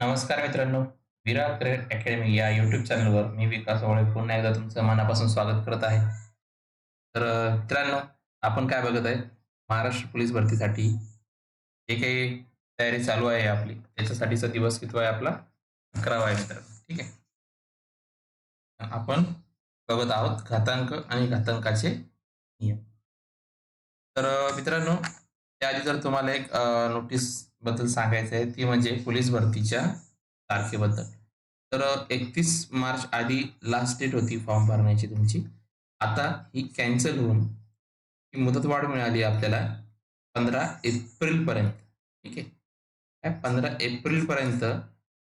नमस्कार मित्रांनो, Vira cricket academy या युट्यूब चॅनलवर मी विकास ओळे पुन्हा एकदा तुमचं मनापासून स्वागत करत आहे. तर मित्रांनो, आपण काय बघत आहे, महाराष्ट्र पोलीस भरतीसाठी जे काही तयारी चालू आहे आपली, त्याच्यासाठीचा दिवस किती आहे आपला? 11वा आहे मित्रांनो, ठीक आहे. आपण बघत आहोत घातांक आणि घातांकाचे नियम. तर मित्रांनो, त्याआधी जर तुम्हाला एक नोटीस बद्दल सांगायचं आहे, ती म्हणजे पोलीस भरतीच्या तारखेबद्दल. तर एकतीस मार्च आधी लास्ट डेट होती फॉर्म भरण्याची तुमची. आता ही कॅन्सल होऊन ही मुदतवाढ मिळाली आपल्याला 15 एप्रिलपर्यंत. ठीक आहे. त्या 15 एप्रिलपर्यंत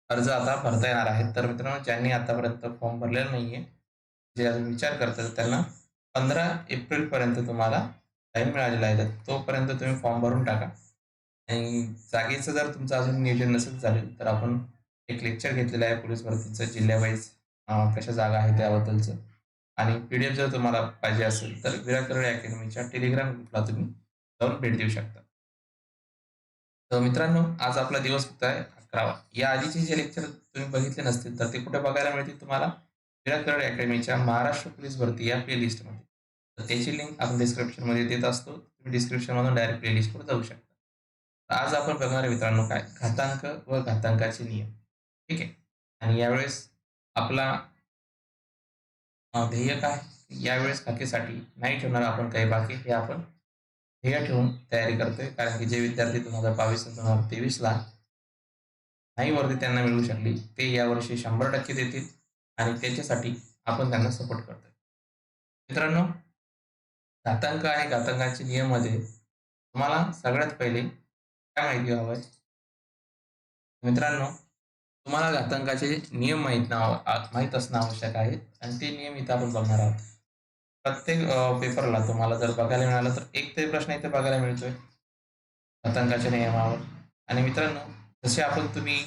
अर्ज आता भरता येणार आहेत. तर मित्रांनो, ज्यांनी आतापर्यंत फॉर्म भरलेला नाहीये, जे अजून विचार करतात त्यांना 15 एप्रिलपर्यंत तुम्हाला टाईम मिळालेला आहे. तोपर्यंत तुम्ही फॉर्म भरून टाका. आणि जागेचं जर तुमचं अजून नियोजन नसेल झालं तर आपण एक लेक्चर घेतलेलं आहे पोलीस भरतीचं जिल्ह्यावाईज कशा जागा आहे त्याबद्दलचं. आणि पी-डी-एफ जर तुम्हाला पाहिजे असेल, तर विरा करिअर अकॅडमीच्या टेलिग्राम ग्रुपला तुम्ही जाऊन भेट देऊ शकता. तर मित्रांनो, आज आपला दिवस होता आहे 11वा. या आधीचे जे लेक्चर तुम्ही बघितले नसतील, तर ते कुठे बघायला मिळतील तुम्हाला? विरा करिअर अकॅडमीच्या महाराष्ट्र पोलीस भरती या प्लेलिस्टमध्ये. तर त्याची लिंक आपण डिस्क्रिप्शनमध्ये देत असतो. तुम्ही डिस्क्रिप्शनमधून डायरेक्ट प्लेलिस्टवर जाऊ शकता. आज आपण बघणार मित्रांनो काय? घातांक व घातांकाचे नियम. ठीक आहे. आणि यावेळेस आपला ध्येय काय? यावेळेस खाकीसाठी नाही ठेवणार आपण काही बाकी, हे आपण ध्येय ठेवून तयारी करतोय. कारण की जे विद्यार्थी दोन हजार बावीस दोन हजार तेवीस ला नाही वर्दी त्यांना मिळू शकली, ते यावर्षी 100% देतील आणि त्याच्यासाठी आपण त्यांना सपोर्ट करतोय. मित्रांनो, घातांक आणि घातांकाचे नियममध्ये तुम्हाला सगळ्यात पहिले काय माहिती हवं आहे? मित्रांनो, तुम्हाला घातांकाचे नियम माहीत ना माहीत असणं आवश्यक आहे आणि ते नियम इथे आपण बघणार आहोत. प्रत्येक पेपरला तुम्हाला जर बघायला मिळालं, तर एक तरी प्रश्न इथे बघायला मिळतोय घातांकाच्या नियमावर. आणि मित्रांनो, जसे आपण तुम्ही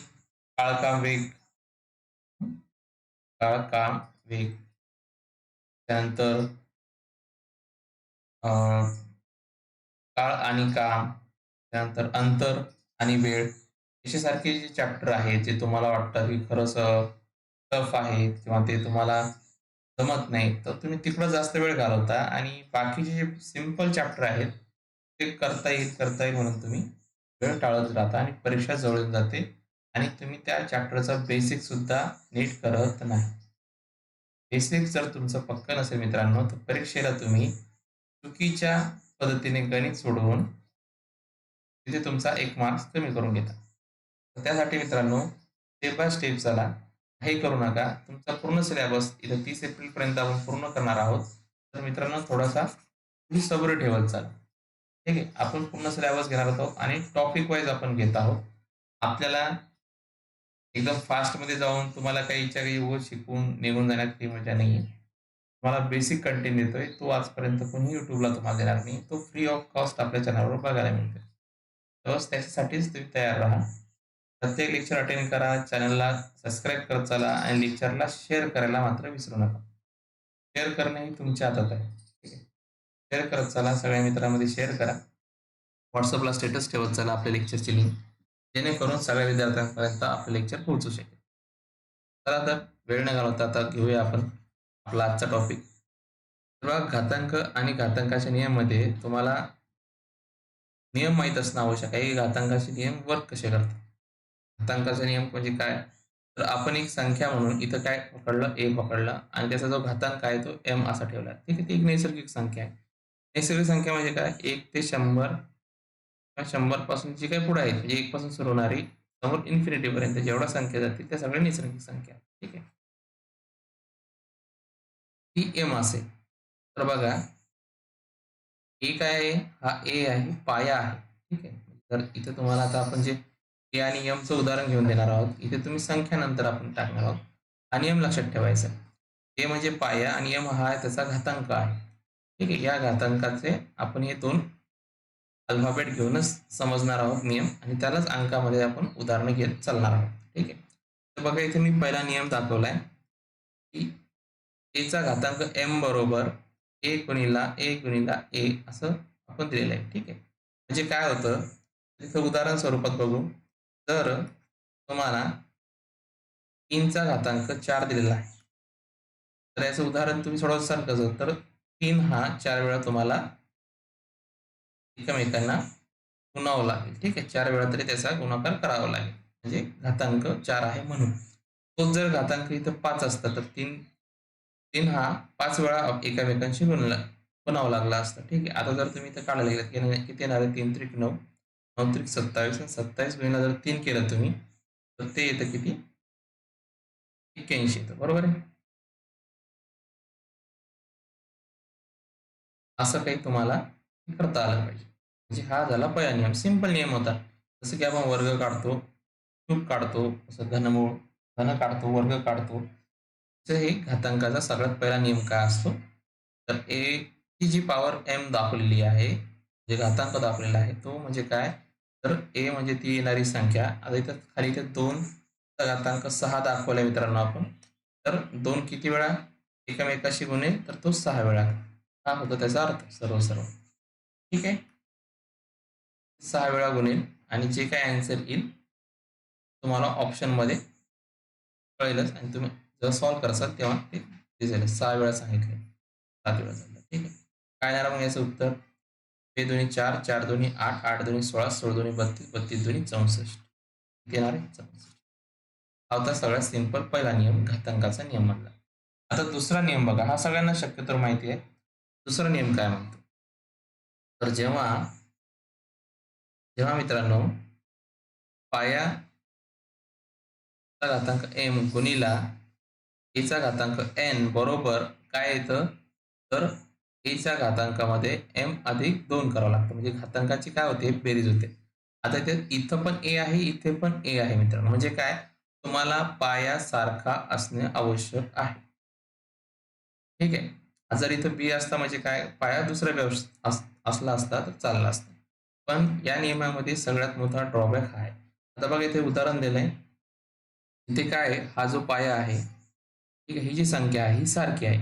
काळ, काम, वेग काळ, काम, वेग त्यानंतर काळ आणि काम, त्यानंतर अंतर आणि वेळ अशासारखे जे चॅप्टर आहेत, जे तुम्हाला वाटतं की खरंच टफ आहेत किंवा ते तुम्हाला जमत नाही, तर तुम्ही तिकडं जास्त वेळ घालवता आणि बाकीचे जे सिंपल चॅप्टर आहेत, ते करता येईल, करता येईल म्हणून तुम्ही वेळ टाळत राहता आणि परीक्षा जवळून जाते आणि तुम्ही त्या चॅप्टरचा बेसिक सुद्धा नीट करत नाही. बेसिक जर तुमचं पक्क नसेल मित्रांनो, तर परीक्षेला तुम्ही चुकीच्या पद्धतीने गणित सोडवून तिथे तुमचा एक मार्क्स कमी करून घेता. त्यासाठी मित्रांनो, स्टेप बाय स्टेप चला. हे करू नका. तुमचा पूर्ण सिलेबस इथं 30 एप्रिलपर्यंत आपण पूर्ण करणार आहोत. तर मित्रांनो, थोडासा तुम्ही ठेवत चाल ठीक आहे. आपण पूर्ण सिलेबस घेणार आहोत आणि टॉपिक वाईज आपण घेत आहोत. आपल्याला एकदम फास्टमध्ये जाऊन तुम्हाला काही इच्छा काही उगाच शिकून निघून जाण्यात काही मजा नाहीये. तुम्हाला बेसिक कंटेंट देतोय. तो आजपर्यंत कोणी युट्यूबला तुम्हाला देणार नाही. तो फ्री ऑफ कॉस्ट आपल्या चॅनलवर बघायला मिळतोय. बस त्याच्यासाठीच तुम्ही तयार राहा. प्रत्येक लेक्चर अटेंड करा. चॅनलला सबस्क्राईब करत चला आणि लेक्चरला शेअर करायला मात्र विसरू नका. शेअर करणे हे तुमच्या हातात आहे. ठीक आहे. शेअर करत चला. सगळ्या मित्रांमध्ये शेअर करा. व्हॉट्सअपला स्टेटस ठेवत चला आपल्या लेक्चरची लिंक. जेणेकरून सगळ्या विद्यार्थ्यांपर्यंत आपले लेक्चर पोहोचू शकेल. चला तर वेळ न घालवता आता घेऊया आपण आपला आजचा टॉपिक. तर घातांक आणि घातांकाच्या नियममध्ये तुम्हाला नियम माहीत असणं आवश्यक आहे. घातांकाचे नियम वर्क कसे करतात. घातांकाचा नियम म्हणजे काय? तर आपण एक संख्या म्हणून इथं काय पकडलं? ए पकडला आणि त्याचा जो घातांक आहे तो एम असा ठेवला. ठीक आहे. ती एक नैसर्गिक संख्या आहे. नैसर्गिक संख्या म्हणजे काय? एक ते शंभर किंवा शंभरपासून जी काही पुढे आहेत, म्हणजे एक पासून सुरू होणारी समोर इन्फिनिटीपर्यंत जेवढ्या संख्या जातील त्या सगळ्या नैसर्गिक संख्या ठीक आहे. ती एम असेल. तर बघा ए काय आहे? हा ए आहे, पाया आहे. ठीक आहे. तर इथे तुम्हाला आता आपण जे ए आणि एमचं उदाहरण घेऊन देणार आहोत. इथे तुम्ही संख्या नंतर आपण टाकणार आहोत आणि एम लक्षात ठेवायचं ए म्हणजे पाया आणि एम हा त्याचा घातांक आहे. ठीक आहे. या घातांकाचे आपण हे दोन अल्फाबेट घेऊनच समजणार आहोत नियम आणि त्यालाच अंकामध्ये आपण उदाहरणं घेत चालणार आहोत. ठीक आहे. तर बघा इथे मी पहिला नियम दाखवलाय की एचा घातांक एम बरोबर एक गुणिला एक गुणिला ए असं आपण दिलेलं आहे. ठीक आहे. म्हणजे काय होतं? इथं उदाहरण स्वरूपात बघू. तर तुम्हाला तीनचा घातांक चार दिलेला आहे तर याचं उदाहरण तुम्ही थोडं असाल तर तीन हा चार वेळा तुम्हाला एकमेकांना गुणावं लागेल ठीक आहे चार वेळा तरी त्याचा गुणाकार करावा लागेल म्हणजे घातांक चार आहे म्हणून तोच जर घातांक इथं पाच असता तर तीन तीन हा पाच वेळा एकामेकांशी गुणला बनावं लागला असता. ठीक आहे. आता जर तुम्ही इथं काढायला गेलं किती येणार आहे? तीन त्रिक नऊ नऊ त्रिक सत्तावीस आणि सत्तावीस गुणिला जर तीन केलं तुम्ही तर ते येतं किती? एक्क्याऐंशी येतं. बरोबर आहे? असं काही तुम्हाला करता आलं पाहिजे. म्हणजे हा झाला पहिला नियम. सिंपल नियम होता. जसं की आपण वर्ग काढतो चूक काढतो जसं घनमूळ घन काढतो वर्ग काढतो. तर हे घातांकाचा सगळ्यात पहिला नियम काय असतो? तर ए ची जी पॉवर एम दाखवलेली आहे जे घातांक दाखवलेला आहे तो म्हणजे काय? तर ए म्हणजे ती येणारी संख्या. आता इथं खाली इथे दोन घातांक सहा दाखवला मित्रांनो आपण. तर दोन किती वेळा? एकमेकाशी गुन्हे तर तो सहा वेळा. हा होतो त्याचा अर्थ सर्व सर्व. ठीक आहे? सहा वेळा गुन्हेल आणि जे काय आन्सर येईल तुम्हाला ऑप्शनमध्ये कळेलच आणि तुम्ही जेव्हा सॉल्व्ह करसाल तेव्हा ते दिसेल सहा वेळा सांगितले. सात वेळा सांगितलं. ठीक आहे. काय येणार मग याचं उत्तर. हे दोन्ही चार चार दोन्ही आठ आठ दोन्ही सोळा सोळा दोन्ही बत्तीस बत्तीस दोन्ही चौसष्ट. येणार आहे? चौसष्ट. हा सगळ्यात सिंपल पहिला नियम घातांकाचा नियम म्हणला. आता दुसरा नियम बघा. हा सगळ्यांना शक्यतो माहिती आहे. दुसरा नियम काय म्हणतो? तर जेव्हा जेव्हा मित्रांनो पाया घातांक एम गुणिला एचा घातांक एन बरोबर काय येतं? तर एच्या घातांकामध्ये एम अधिक दोन करावं लागतं. म्हणजे घातांकाची काय होते? बेरीज होते. आता इथे इथं पण ए आहे इथे पण ए आहे मित्रांनो. म्हणजे काय? तुम्हाला पाया सारखा असणे आवश्यक आहे. ठीक आहे? जर इथं बी असता म्हणजे काय? पाया दुसऱ्या व्यवस्थित असला असता तर चालला असता. पण या नियमामध्ये सगळ्यात मोठा ड्रॉबॅक आहे. आता बघा इथे उदाहरण दिलंय. इथे काय हा जो पाया आहे ठीक आहे ही जी संख्या आहे ही सारखी आहे.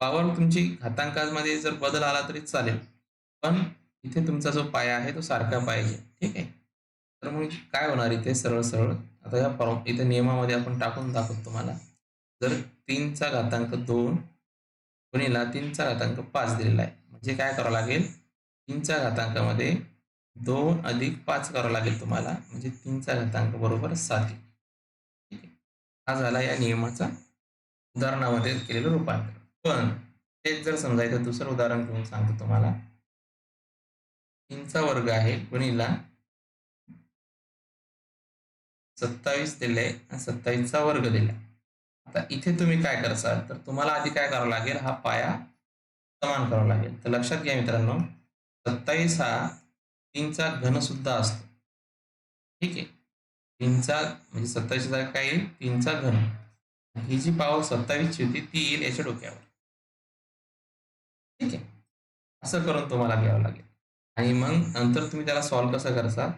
पावर तुमची घातांकामध्ये जर बदल आला तरी चालेल. पण इथे तुमचा जो पाया आहे तो सारखा पाहिजे. ठीक आहे? तर मग काय होणार इथे सरळ सरळ? आता या फॉर्म इथे नियमामध्ये आपण टाकून दाखवतो तुम्हाला. जर तीनचा घातांक दोन गुणिला तीनचा घातांक पाच दिलेला आहे. म्हणजे काय करावं लागेल? तीनच्या घातांकामध्ये दोन अधिक पाच करावं लागेल तुम्हाला. म्हणजे तीनचा घातांक बरोबर सात ठीक आहे? हा झाला या नियमाचा उदाहरणामध्ये केलेलं रूपांतर. पण तेच जर समजायचं दुसरं उदाहरण घेऊन सांगतो तुम्हाला. तीनचा वर्ग आहे गुणीला सत्तावीस दिले आणि सत्तावीसचा वर्ग दिला. आता इथे तुम्ही काय करसाल तर तुम्हाला आधी काय करावं लागेल हा पाया समान करावा लागेल. तर लक्षात घ्या मित्रांनो सत्तावीस हा तीनचा घन सुद्धा असतो. ठीक आहे? तीनचा म्हणजे सत्तावीस काय येईल? तीनचा घन. ही जी पावर सत्तावीसची होती ती येईल याच्या डोक्यावर. ठीक आहे? असं करून तुम्हाला घ्यावं लागेल. आणि मग नंतर तुम्ही त्याला सॉल्व्ह कसं करसाल?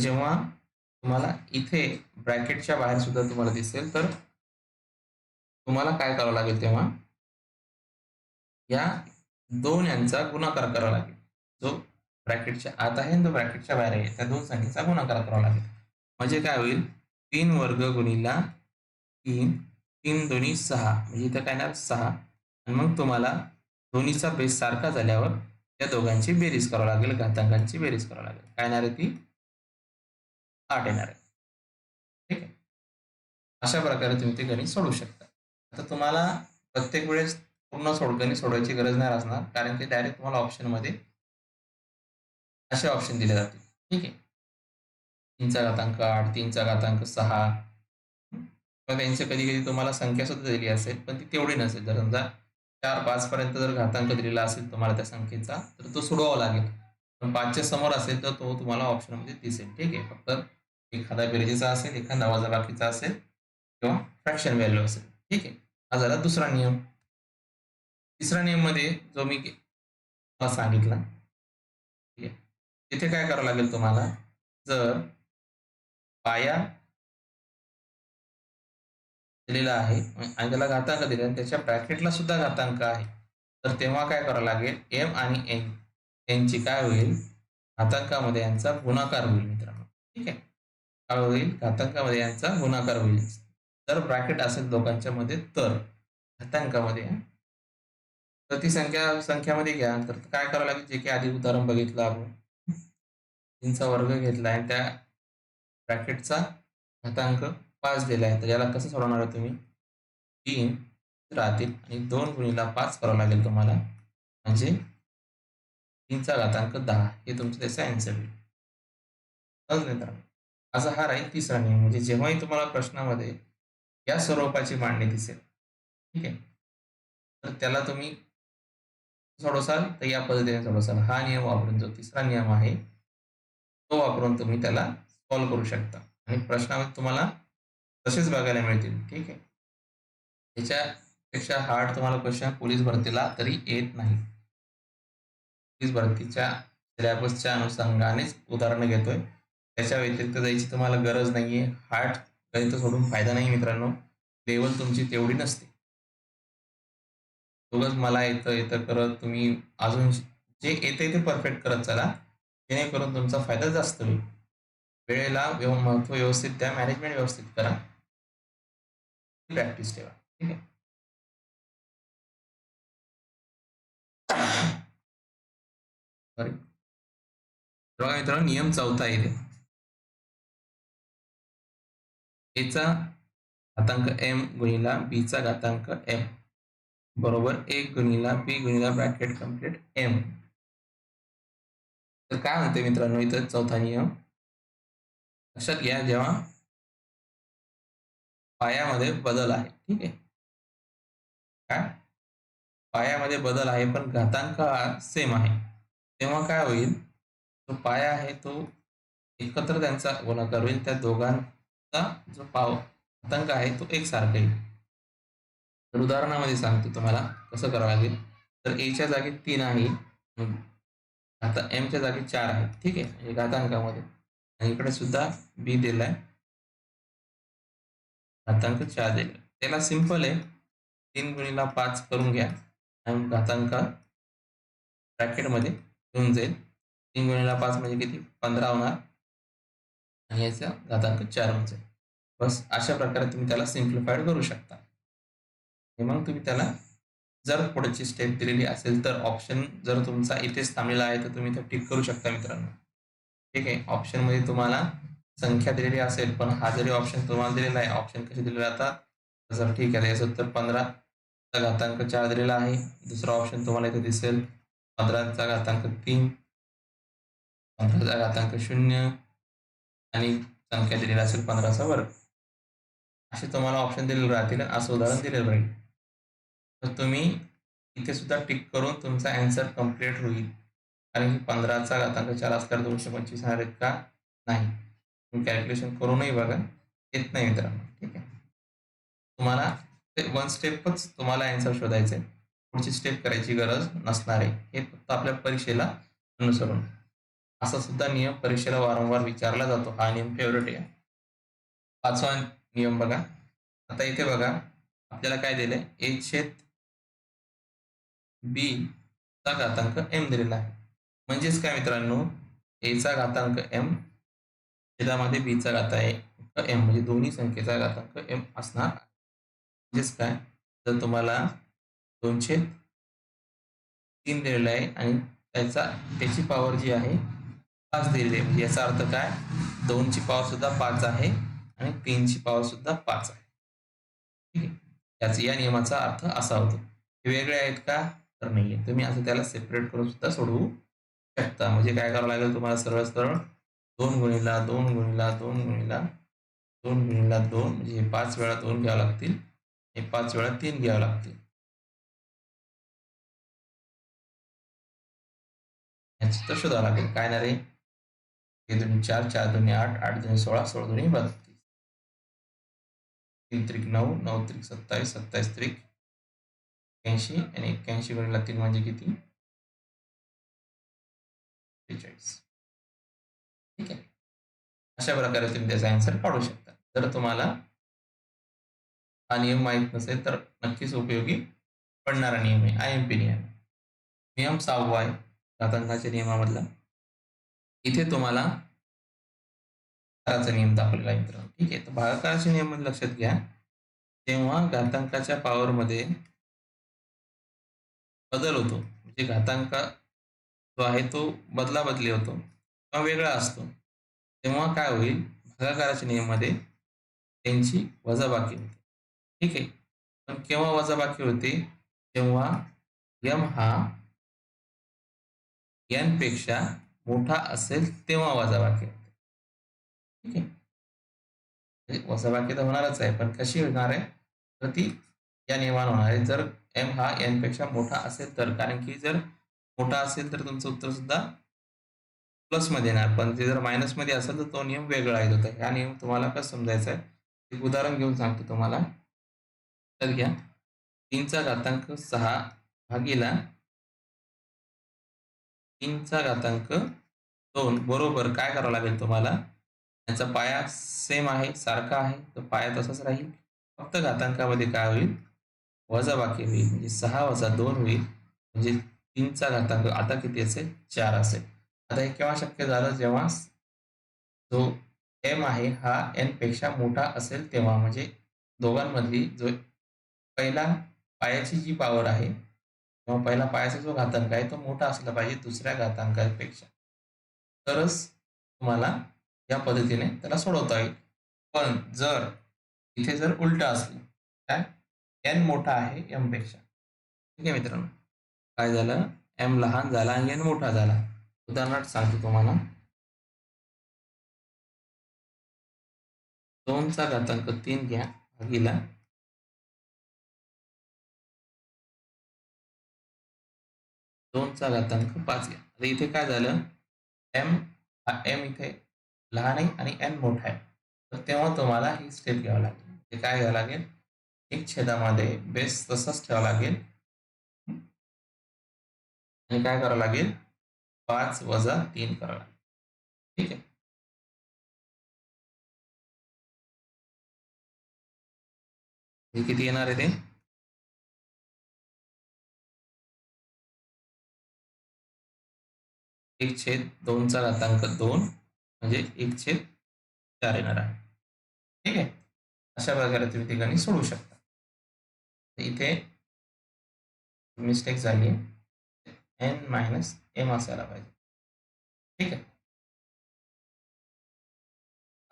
जेव्हा तुम्हाला इथे ब्रॅकेटच्या बाहेर सुद्धा तुम्हाला दिसेल तर तुम्हाला काय करावं लागेल तेव्हा? या दोन यांचा गुणाकार करावा लागेल. जो ब्रॅकेटच्या आत आहे तो ब्रॅकेटच्या बाहेर आहे त्या दोन संख्येचा गुणाकार करावा लागेल. म्हणजे काय होईल? तीन वर्ग गुणिला तीन तीन दोन्ही सहा. म्हणजे इथं काय येणार? सहा. आणि मग तुम्हाला दोन्हीचा बेस सारखा झाल्यावर त्या दोघांची बेरीज करावं लागेल घातांकांची बेरीज करावं लागेल. काय येणार आहे ती? आठ येणार आहे. ठीक आहे? अशा प्रकारे तुम्ही ते गणित सोडवू शकता. आता तुम्हाला प्रत्येक वेळेस पूर्ण सोड गणित सोडवायची गरज नाही असणार कारण की डायरेक्ट तुम्हाला ऑप्शनमध्ये असे ऑप्शन दिले जातील. ठीक आहे? तीनचा घातांक आठ तीनचा घातांक सहा त्यांची कधी कधी तुम्हाला संख्या सुद्धा दिली असेल पण ती तेवढी नसेल. जर समजा चार पाच पर्यंत जर घातांक दिलेला असेल तुम्हाला त्या संख्येचा तर तो सोडवावा लागेल. पण पाचच्या समोर असेल तर तो तुम्हाला ऑप्शनमध्ये म्हणजे दिसेल ठीक आहे. फक्त एखादा बेरजेचा असेल एखादा वजाबाकीचा असेल किंवा फ्रॅक्शन व्हॅल्यू असेल. ठीक आहे. हा झाला दुसरा नियम. तिसरा नियममध्ये जो मी सांगितला ठीक आहे. तिथे काय करावं लागेल तुम्हाला? जर पाया दिलेला आहे. आणि त्याला घातांक दिले. आणि त्याच्या ब्रॅकेटला सुद्धा घातांक आहे. तर तेव्हा काय करावं लागेल? एम आणि एन यांची काय होईल? घातांकामध्ये यांचा गुणाकार होईल मित्रांनो. ठीक आहे? काय होईल? घातांकामध्ये यांचा गुणाकार होईल. जर ब्रॅकेट असेल दोघांच्या मध्ये तर घातांकामध्ये तर ती संख्या संख्यामध्ये घ्या. तर काय करावं लागेल? जे की आधी उदाहरण बघितलं आपण. तीनचा वर्ग घेतला आणि त्या ब्रॅकेटचा घातांक पाच दिला आहे तर याला कसं सोडवणार आहे तुम्ही? तीन राहतील आणि दोन गुणीला पाच करावं लागेल तुम्हाला. म्हणजे तीनचा घातांक दहा. हे तुमचं त्याचं अँसर होईल समजलं असा हा राहील तिसरा नियम. म्हणजे जेव्हाही तुम्हाला प्रश्नामध्ये या स्वरूपाची मांडणी दिसेल. ठीक आहे? तर त्याला तुम्ही सोडवसाल. तर या पद्धतीने सोडवसाल. हा नियम वापरून जो तिसरा नियम आहे तो वापरून तुम्ही त्याला सॉल्व्ह करू शकता. आणि प्रश्नामध्ये तुम्हाला तसेच बघायला मिळतील. ठीक आहे? याच्यापेक्षा हार्ड तुम्हाला क्वेश्चन पोलीस भरतीला तरी येत नाही. पोलीस भरतीच्या सिलेबसच्या अनुषंगानेच उदाहरणं घेतोय. त्याच्या व्यतिरिक्त जायची तुम्हाला गरज नाहीये. हार्ट गणित सोडून फायदा नाही मित्रांनो. लेवल तुमची तेवढी नसते. दोघंच मला येतं येतं करत तुम्ही अजून जे येते ते परफेक्ट करत चला. जेणेकरून तुमचा फायदा जास्त होईल. वेळेला महत्त्व व्यवस्थित द्या मॅनेजमेंट व्यवस्थित करा. प्रॅक्टिस ठेवा. ठीक आहे? बघा मित्रांनो नियम चौथा येते एचा घातांक एम गुणिला बीचा घातांक एम बरोबर? एक गुणिला बी गुणिला ब्रॅकेट कंप्लीट एम तर काय म्हणते मित्रांनो इथं चौथा नियम? लक्षात घ्या जेव्हा पायामध्ये बदल आहे. ठीक आहे? काय? पायामध्ये बदल आहे पण घातांक हा सेम आहे. तेव्हा काय होईल? जो पाया आहे तो एकत्र त्यांचा गुणाकार होईल. त्या दोघांचा जो पाव घातांक आहे तो एकसारखा येईल. तर उदाहरणामध्ये सांगतो तुम्हाला कसं करावं लागेल. तर एच्या जागी तीन आहे आता एमच्या जागी चार आहे. ठीक आहे? म्हणजे घातांकामध्ये. आणि इकडे सुद्धा बी दिलाय. घातांक चार दिला त्याला सिंपल आहे. तीन गुणीला पाच करून घ्या. आणि घातांक ब्रॅकेटमध्ये येऊन जाईल. तीन गुणीला पाच म्हणजे किती? पंधरा होणार. आणि याचा घातांक चार होऊन जाईल. बस अशा प्रकारे तुम्ही त्याला सिम्प्लिफाईड करू शकता. आणि मग तुम्ही त्याला जर पुढची स्टेप दिलेली असेल तर ऑप्शन जर तुमचा इथेच थांबलेला आहे तर तुम्ही तो टिक करू शकता मित्रांनो. ठीक आहे? ऑप्शनमध्ये तुम्हाला संख्या दिलेली असेल पण हा जरी ऑप्शन तुम्हाला दिलेला आहे ऑप्शन कसे दिले जातात जर ठीक आहे याचं तर पंधराचा घातांक चार दिलेला आहे. दुसरा ऑप्शन तुम्हाला इथे दिसेल पंधराचा घातांक तीन पंधराचा घातांक शून्य आणि संख्या दिलेली असेल पंधराचा वर्ग. असे तुम्हाला ऑप्शन दिलेले राहतील असं उदाहरण दिलेलं राहील. तर तुम्ही इथे सुद्धा टिक करून तुमचा अँसर कंप्लीट होईल. कारण की पंधराचा घातांक चार असल्यावर दोनशे पंचवीस हा का नाही. कॅल्क्युलेशन करूनही बघा येत नाही मित्रांनो ठीक आहे. तुम्हाला वन स्टेपच तुम्हाला अँसर शोधायचं आहे पुढची स्टेप करायची गरज नसणार आहे. हे फक्त आपल्या परीक्षेला अनुसरून. असा सुद्धा नियम परीक्षेला वारंवार विचारला जातो. हा नियम फेवरेट आहे. पाचवा नियम बघा. आता इथे बघा आपल्याला काय दिलंय? ए छेद बी चा घातांक एम दिलेला आहे. म्हणजेच काय मित्रांनो? एचा घातांक एम छेदामध्ये बीचा आहे. एम म्हणजे दोन्ही संख्येचा घातांक एम असणार. म्हणजेच काय? तर तुम्हाला दोनशे तीन दिलेला आहे आणि त्याचा त्याची पॉवर जी आहे पाच दिलेली आहे. म्हणजे याचा अर्थ काय? दोनची पॉवर सुद्धा पाच आहे आणि तीनची पॉवर सुद्धा पाच आहे. ठीक आहे? याचा या नियमाचा अर्थ असा होतो. हे वेगळे आहेत का? तर नाही तुम्ही असं त्याला सेपरेट करून सुद्धा सोडवू शकता. म्हणजे काय करावं लागेल तुम्हाला? सरळ सरळ दोन गुणीला दोन गुणीला दोन गुणीला दोन गुणीला दोन म्हणजे हे पाच वेळा दोन घ्यावं लागतील. हे पाच वेळा तीन घ्यावं लागतील. याचं तर शोधावं लागेल. काय ना रे हे दोन्ही चार चार दोन्ही आठ आठ दोन्ही सोळा सोळा दोन्ही बत्तीस. तीन त्रिक नऊ नऊ त्रिक सत्तावीस सत्तावीस त्रिक एक्क्याऐंशी आणि एक्क्याऐंशी गुणिला तीन म्हणजे किती? त्रेचाळीस. ठीक आहे. अशा प्रकारे तुम्ही त्याचा आन्सर काढू शकता. जर तुम्हाला हा नियम माहीत नसेल तर नक्कीच उपयोगी पडणारा नियम आहे. आय एम पी नियम नियम सहावा आहे. घातांकाच्या नियमामधला. इथे तुम्हाला भागाकाराचा नियम दाखवलेला आहे मित्रांनो. ठीक आहे. तर भागाकाराचे नियम लक्षात घ्या. तेव्हा घातांकाच्या पॉवरमध्ये बदल होतो म्हणजे घातांक जो आहे तो बदला बदली होतो हा वेगळा असतो. तेव्हा काय होईल? भागाकाराच्या नियमामध्ये त्यांची वजाबाकी होते. ठीक आहे? पण केव्हा वजाबाकी होते? जेव्हा यम हा एनपेक्षा मोठा असेल तेव्हा वजाबाकी होते. ठीक आहे? म्हणजे वजाबाकी तर होणारच आहे पण कशी होणार आहे? तर ती या नियमानं होणार आहे. जर एम हा एनपेक्षा मोठा असेल तर कारण की जर मोठा असेल तर तुमचं उत्तर सुद्धा प्लसमध्ये येणार. पण ते जर मायनसमध्ये असेल तर तो नियम वेगळा येत. होता हा नियम तुम्हाला कसं समजायचा आहे? एक उदाहरण घेऊन सांगतो तुम्हाला. तर घ्या. तीनचा घातांक सहा भागीला तीनचा घातांक दोन बरोबर काय करावं लागेल तुम्हाला? याचा पाया सेम आहे सारखा आहे. तर पाया तसाच राहील. फक्त घातांकामध्ये काय होईल? वजाबाकी होईल. म्हणजे सहा वजा दोन होईल. म्हणजे तीनचा घातांक आता किती असेल? चार असेल. आता हे केव्हा शक्य झालं जेव्हा जो एम आहे हा एनपेक्षा मोठा असेल तेव्हा म्हणजे दोघांमधली जो पहिला पायाची जी पॉवर आहे किंवा पहिला पायाचा जो घातांक आहे तो मोठा असला पाहिजे दुसऱ्या घातांकापेक्षा. तरच तुम्हाला या पद्धतीने त्याला सोडवता येईल. पण जर इथे जर उलट असलं काय? एन मोठा आहे एमपेक्षा. ठीक आहे मित्रांनो. काय झालं? एम लहान झाला आणि एन मोठा झाला. उदाहरणार्थ सांगतो तुम्हाला. दोनचा घातांक तीन घ्या भागीला. दोनचा घातांक पाच घ्या. आता इथे काय झालं? एम हा एम इथे लहान आहे आणि एन मोठा आहे. तर तेव्हा तुम्हाला ही स्टेप घ्यावं लागेल. ते काय घ्यावं लागेल? एक छेदामध्ये बेस तसाच ठेवावा लागेल. आणि काय करावं लागेल? पाच वजा तीन करणार ठीक आहे? हे किती येणार आहे ते? एक छेद दोनचा घातांक दोन म्हणजे एक छेद चार येणार आहे. ठीक आहे? अशा प्रकारे तुम्ही ठिकाणी सोडवू शकता. इथे मिस्टेक झाली. एन मायनस एम असायला पाहिजे. ठीक आहे?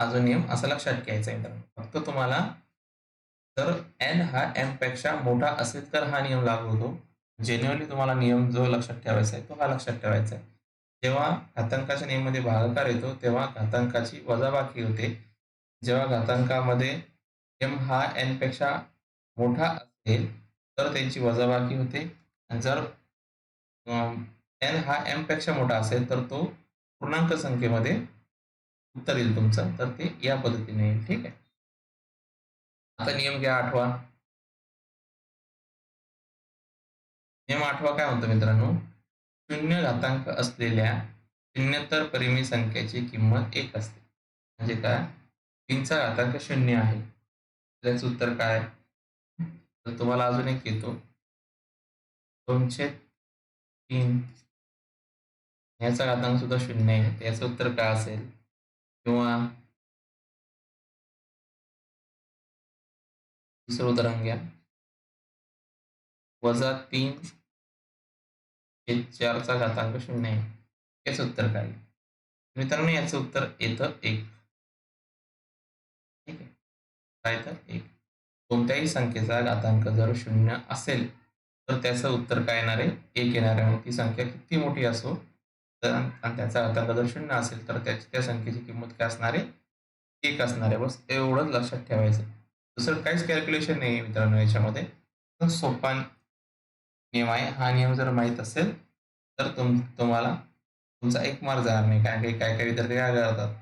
हा जो नियम असा लक्षात घ्यायचा आहे मित्रांनो. फक्त तुम्हाला जर एन हा एमपेक्षा मोठा असेल तर हा नियम लागू होतो. जेन्युअली तुम्हाला नियम जो लक्षात ठेवायचा आहे तो हा लक्षात ठेवायचा आहे. जेव्हा घातांकाच्या नियममध्ये भागाकार येतो तेव्हा घातांकाची वजाबाकी होते. जेव्हा घातांकामध्ये एम हा एनपेक्षा मोठा असेल तर त्यांची वजाबाकी होते. जर एन हा एमपेक्षा मोठा असेल तर तो पूर्णांक संख्येमध्ये उत्तर येईल तुमचं. तर ते या पद्धतीने येईल ठीक आहे? आता नियम घ्या आठवा. नियम आठवा काय म्हणतो मित्रांनो? शून्य घातांक असलेल्या शून्यतर परिमी संख्येची किंमत एक असते. म्हणजे काय? तीनचा घातांक शून्य आहे. त्याचं उत्तर काय? तर तुम्हाला अजून एक येतो. दोनशे तीन ह्याचा घातांक सुद्धा शून्य आहे. त्याचं उत्तर काय असेल? किंवा दुसरं उदाहरण घ्या. वजा तीन हे चारचा घातांक शून्य आहे. याचं उत्तर काय? मित्रांनो, याचं उत्तर येतं एक. ठीक आहे. काय तर एक. कोणत्याही संख्येचा घातांक जर शून्य असेल, तर त्याचं उत्तर काय येणार आहे? एक येणार आहे. ती संख्या किती मोठी असो आणि त्याचा घातांक जर शून्य असेल तर त्याची त्या संख्येची किंमत काय असणार आहे? एक असणार आहे. बस एवढंच लक्षात ठेवायचं. दुसरं काहीच कॅल्क्युलेशन नाही आहे मित्रांनो याच्यामध्ये. सोपा नियम आहे. हा नियम जर माहीत असेल तर तुम तुम्हाला तुमचा एक मार्ग जाणार नाही. कारण काही काय काही विद्यार्थी काय करतात?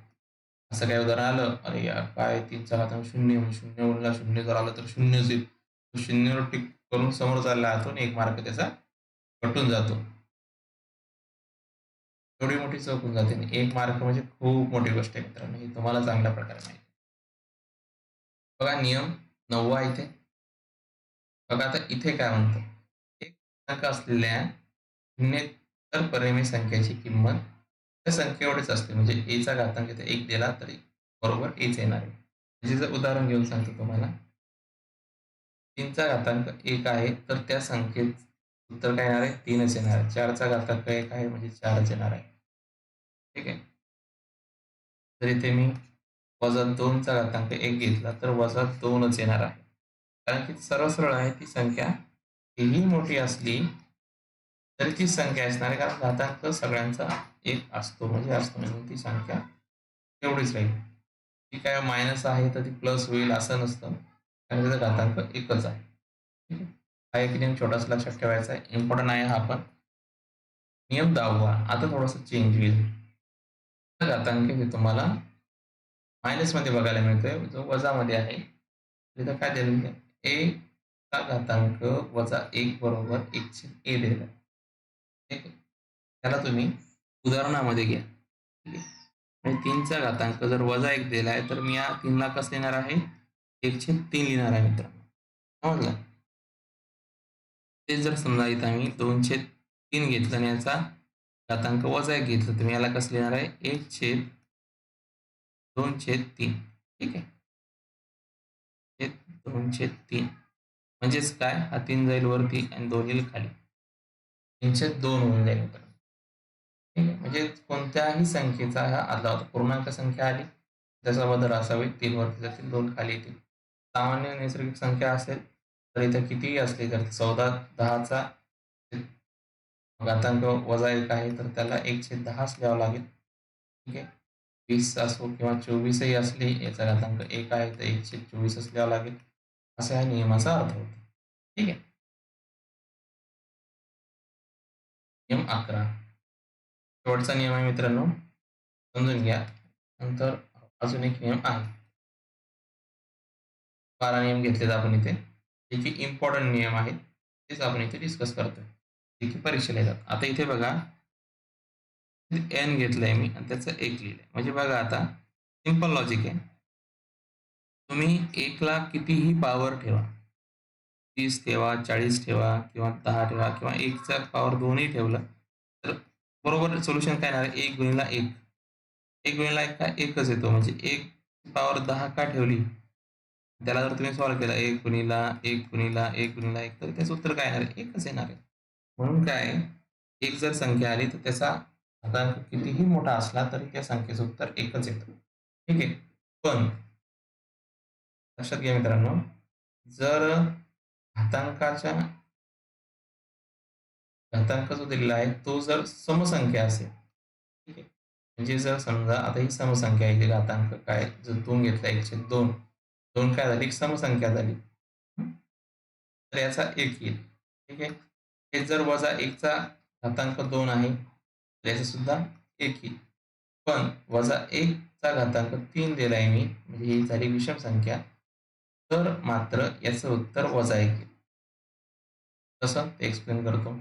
असं काही उदाहरण आलं अरे यार काय तीनचा घातांक शून्य शून्य उरला शून्य जर आलं तर शून्यच येईल. शून्यवर टिक करून समोर चालला जातो एक मार्क त्याचा कटून जातो. एवढी मोठी चौक होऊन जाते. एक मार्क म्हणजे खूप मोठी गोष्ट आहे मित्रांनो. ही तुम्हाला चांगल्या प्रकारे माहिती बघा नियम नववा इथे. बघा आता इथे काय म्हणतो? एक अंक असलेल्या शून्यतर परिमेय संख्येची किंमत त्या संख्येवढेच असते. म्हणजे एचा घातांक इथे एक दिला तरी बरोबर एच येणार आहे. म्हणजे जर उदाहरण घेऊन सांगतो तुम्हाला. तीनचा घातांक एक आहे तर त्या संख्येत उत्तर काय येणार आहे? तीनच येणार आहे. चारचा घातांक एक आहे म्हणजे चारच येणार आहे. ठीक आहे. तर इथे मी वजा दोनचा घातांक एक घेतला तर वजा दोनच येणार आहे. कारण की सरळ सरळ आहे ती संख्या कितीही मोठी असली तरी ती संख्या असणार आहे. कारण घातांक सगळ्यांचा एक असतो म्हणजे असतो म्हणून ती संख्या तेवढीच राहील. ती काय मायनस आहे तर ती प्लस होईल असं नसतं. कारण त्याचा घातांक एकच आहे. ठीक आहे. हा एक नियम छोटासा लक्षात ठेवायचा आहे. इम्पॉर्टंट आहे हा पण. नियम दहावा आता थोडासा चेंज होईल. घातांक हे तुम्हाला मायनसमध्ये बघायला मिळतोय. जो वजामध्ये आहे तिथं काय दिलं ए चा घातांक वजा एक बरोबर एकशे ए दिलेला ठीक आहे? त्याला तुम्ही उदाहरणामध्ये घ्या. ठीक आहे? आणि तीनचा घातांक जर वजा एक दिला आहे तर मी या तीनला कसं लिहिणार आहे? एकशे तीन लिहिणार आहे मित्रांनो. समजलं? ते जर समजा इथं आम्ही दोनशे तीन घेतलं आणि याचा घातांक वजा एक घेतलं तुम्ही याला कसं लिहिणार आहे? एक छेद दोन छेद तीन. ठीक आहे? छेद दोन छेद तीन. म्हणजेच काय? हा तीन जाईल वरती आणि दोन येईल खाली. तीनशे दोन होऊन जाईल उत्तर ठीक आहे? म्हणजे कोणत्याही संख्येचा हा आदला होता पूर्णांक संख्या आली. त्याचा बदल असावी तीन वरती जातील दोन खाली येतील. सामान्य नैसर्गिक संख्या असेल तर इथं कितीही असली तर चौदा दहाचा घातांक वजा एक आहे तर त्याला एकशे दहाच लिहावं लागेल. ठीक आहे? वीस असो किंवा चोवीसही असले याचा घातांक एक आहे तर एकशे चोवीसच लिहावं लागेल. असा या नियमाचा अर्थ होतो. ठीक आहे? नियम अकरा. शेवटचा नियम आहे मित्रांनो. समजून घ्या. नंतर अजून एक नियम आहे. बारा नियम घेतलेत आपण इथे. जे की इम्पॉर्टंट नियम आहेत. तेच आपण इथे डिस्कस करतोय. जे परीक्षेला येतात. आता इथे बघा एन घेतलंय मी आणि त्याचं एक लिहिलंय. म्हणजे बघा आता सिंपल लॉजिक आहे. तुम्ही एकला कितीही पॉवर ठेवा. तीस ठेवा चाळीस ठेवा किंवा दहा ठेवा किंवा एकचा पॉवर दोनही ठेवलं तर बरोबर सोल्युशन काय येणार? एक गुणीला एक. एक गुणीला एक काय एकच येतो. म्हणजे एक पॉवर दहा का ठेवली? त्याला जर तुम्ही सॉल्व्ह केला एक गुणीला एक गुणीला एक गुणीला एक तर त्याचं उत्तर काय येणार? एकच येणार आहे. म्हणून काय? एक जर संख्या आली तर त्याचा घातांक कितीही मोठा असला तरी त्या संख्येचं उत्तर एकच येतं. ठीक आहे? पण लक्षात घ्या मित्रांनो जर घातांकाच्या घातांक जो दिलेला आहे तो जर समसंख्या असेल ठीक आहे? म्हणजे जर समजा आता ही समसंख्या आहे घातांक काय? जर दोन घेतला एकशे दोन दोन काय झाली? समसंख्या झाली. तर याचा एक येईल. ठीक आहे? हे जर वजा एकचा घातांक दोन आहे तर याचा सुद्धा एक येईल. पण वजा एकचा घातांक तीन दिला आहे मी म्हणजे ही झाली विषम संख्या तर मात्र याचं उत्तर वजा एक येईल. तसं ते एक्सप्लेन करतो.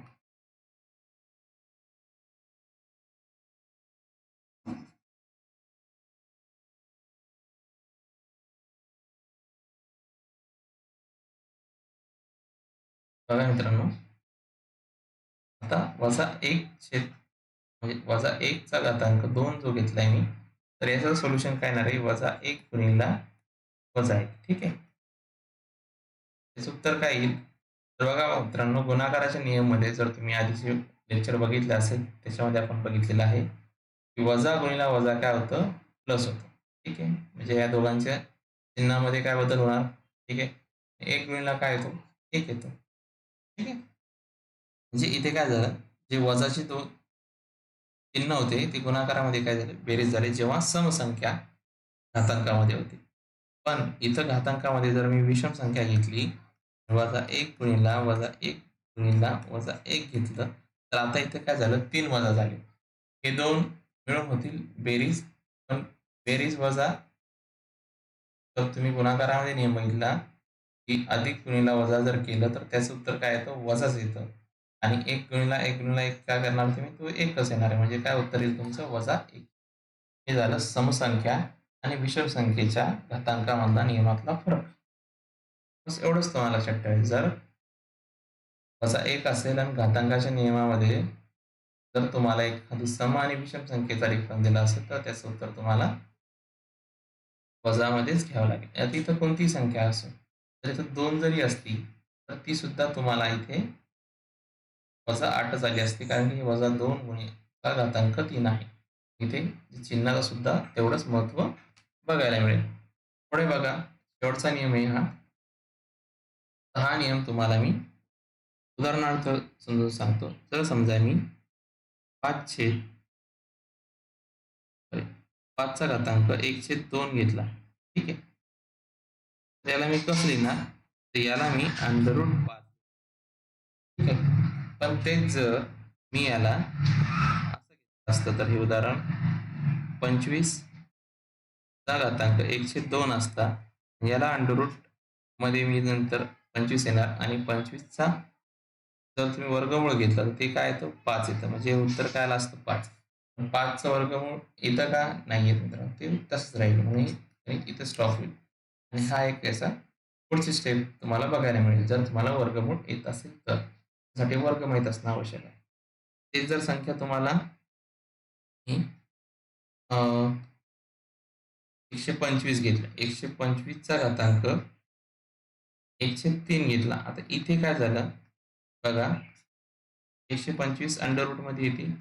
बघा मित्रांनो आता वजा एक छेद म्हणजे वजा एकचा घातांक दोन जो घेतलाय मी तर याचं सोल्युशन काय येणार आहे? वजा एक गुणीला वजा एक ठीक आहे? त्याचं उत्तर काय येईल? तर बघा मित्रांनो गुणाकाराच्या नियममध्ये जर तुम्ही आधीचे लेक्चर बघितले असेल त्याच्यामध्ये आपण बघितलेलं आहे की वजा गुणीला वजा काय होतं? प्लस होतं ठीक आहे? म्हणजे या दोघांच्या चिन्हामध्ये काय बदल होणार? ठीक आहे? एक गुणीला काय येतो एक येतो ठीक आहे? म्हणजे इथे काय झालं जे वजाचे दोन चिन्ह होते ते गुणाकारामध्ये काय झाले बेरीज झाले जेव्हा समसंख्या घातांकामध्ये होती. पण इथं घातांकामध्ये जर मी विषम संख्या घेतली वजा एक गुणीला वजा एक गुणीला वजा एक घेतलं तर आता इथे काय झालं तीन वजा झाले. हे दोन मिळून होतील बेरीज पण बेरीज वजा तर तुम्ही गुणाकारामध्ये नियम बघितला की अधिक गुणीला वजा जर केलं तर त्याचं उत्तर काय येतं वजाच येतं. आणि एक गुणीला एक गुणीला एक काय करणार तुम्ही तो एकच येणार आहे. म्हणजे काय उत्तर येईल तुमचं? वजा एक. हे झालं समसंख्या आणि विषम संख्येच्या घातांकामधला नियमातला फरक. बस एवढंच तुम्हाला लक्षात ठेवायचं जर वजा एक असेल आणि घातांकाच्या नियमामध्ये जर तुम्हाला एखादी सम आणि विषम संख्येचा रिफंड दिला असेल तर त्याचं उत्तर तुम्हाला वजामध्येच घ्यावं लागेल. तिथं इथं कोणती संख्या असो. तर इथं दोन जरी असती तर ती सुद्धा तुम्हाला इथे वजा आठच आली असते कारण की वजा दोन गुणे का घातांक तीन आहे. इथे चिन्हाला सुद्धा तेवढंच महत्त्व बघायला मिळेल. पुढे बघा शेवटचा नियम आहे हा. हा नियम तुम्हाला मी उदाहरणार्थ समजून सांगतो. जर समजा मी पाच छेद पाचचा घातांक एक छेद दोन घेतला. ठीक आहे? त्याला मी कसं लिहिणार? तर याला मी अंडररूट पाच. ठीक आहे? पण तेच जर मी याला असं घेतलं असतं. तर हे उदाहरण पंचवीस घातांक एकशे दोन असता. याला अंडररूटमध्ये मी नंतर पंचवीस येणार आणि पंचवीसचा जर तुम्ही वर्गमूळ घेतला तर ते काय येतं? पाच येतं. म्हणजे उत्तर काय आलं असतं? पाच. पाचचं वर्गमूळ येतं का? नाही येत मित्रांनो. ते तसंच राहील. म्हणजे इथं स्टॉप होईल. आणि हा एक याचा पुढची स्टेप तुम्हाला बघायला मिळेल. जर तुम्हाला वर्गमूळ येत असेल तर. साठी वर्ग माहीत असणं आवश्यक आहे. ते जर संख्या तुम्हाला एकशे पंचवीस घेतलं. एकशे पंचवीसचा घातांक एकशे तीन घेतला. आता इथे काय झालं? बघा. एकशे पंचवीस अंडर रूटमध्ये येतील.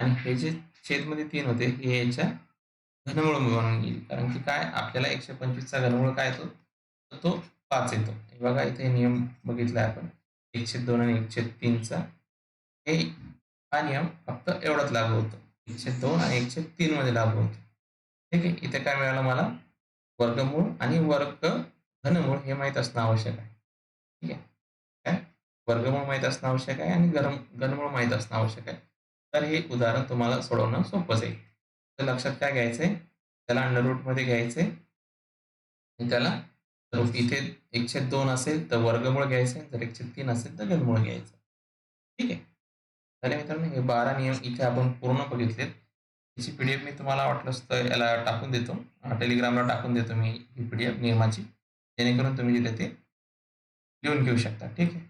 आणि हे जे छेदमध्ये तीन होते हे याच्या घनमूळ म्हणून येईल. कारण की काय? आपल्याला एकशे पंचवीसचा घनमूळ काय येतो? तो पाच येतो. बघा इथे नियम बघितला आपण. एकशे दोन आणि एकशे तीनचा हे हा नियम फक्त एवढाच लागू होतो. एकशे दोन आणि एकशे तीन मध्ये लागू होतो. ठीक आहे? इथे काय मिळालं मला? वर्गमूळ आणि वर्ग घनमूळ हे माहीत असणं आवश्यक आहे. ठीक आहे? काय? वर्गमूळ माहीत असणं आवश्यक आहे आणि गरम घनमूळ माहीत असणं आवश्यक आहे. तर हे उदाहरण तुम्हाला सोडवणं सोपं जाईल. तर लक्षात काय घ्यायचंय? त्याला अंडरमध्ये घ्यायचंय. त्याला जर इथे एकशे दोन असेल तर वर्गमूळ घ्यायचं जर एकशे तीन असेल तर घनमूळ घ्यायचं. ठीक आहे? झाले मित्रांनो हे बारा नियम इथे आपण पूर्ण बघितलेत. याची पीडीएफ मी तुम्हाला वाटलंच तर याला टाकून देतो. टेलिग्रामला टाकून देतो मी ही पीडीएफ नियमाची. जेणेकरून तुम्ही तिथे ते लिहून घेऊ शकता. ठीक आहे?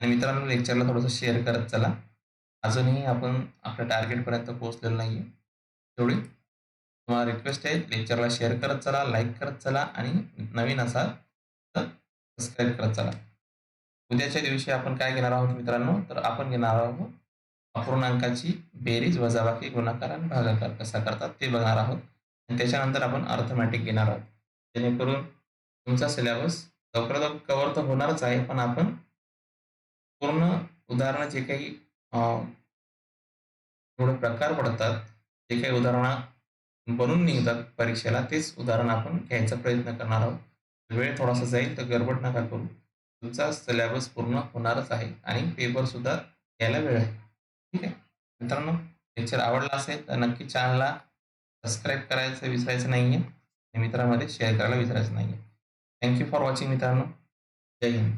आणि मित्रांनो लेक्चरला थोडंसं शेअर करत चला. अजूनही आपण आपल्या टार्गेटपर्यंत पोहोचलेलो नाही आहे तेवढी तुम्हाला रिक्वेस्ट आहे लेक्चरला शेअर करत चला लाईक करत चला आणि नवीन असाल तर सबस्क्राईब करत चला. उद्याच्या दिवशी आपण काय घेणार आहोत मित्रांनो? तर आपण घेणार आहोत अपूर्णांकाची बेरीज वजाबाकी गुणाकार आणि भागाकार कसा करतात ते बघणार आहोत. आणि त्याच्यानंतर आपण अर्थमॅटिक घेणार आहोत. जेणेकरून तुमचा सिलेबस लवकरात लवकर कव्हर तर होणारच आहे पण आपण पूर्ण उदाहरणं जे काही थोडे प्रकार पडतात जे काही उदाहरणं बनून निघतात परीक्षेला. तेच उदाहरण आपण घ्यायचा प्रयत्न करणार आहोत. वेळ थोडासा जाईल तर गडबड नका करू. तुमचा सिलेबस पूर्ण होणारच आहे आणि पेपर सुद्धा यायला वेळ आहे. ठीक आहे? मित्रांनो लेक्चर आवडला असेल तर नक्की चॅनलला सबस्क्राईब करायचं विसरायचं नाही आहे मित्रांमध्ये शेअर करायला विसरायचं नाही आहे थँक्यू फॉर वॉचिंग मित्रांनो. जय हिंद.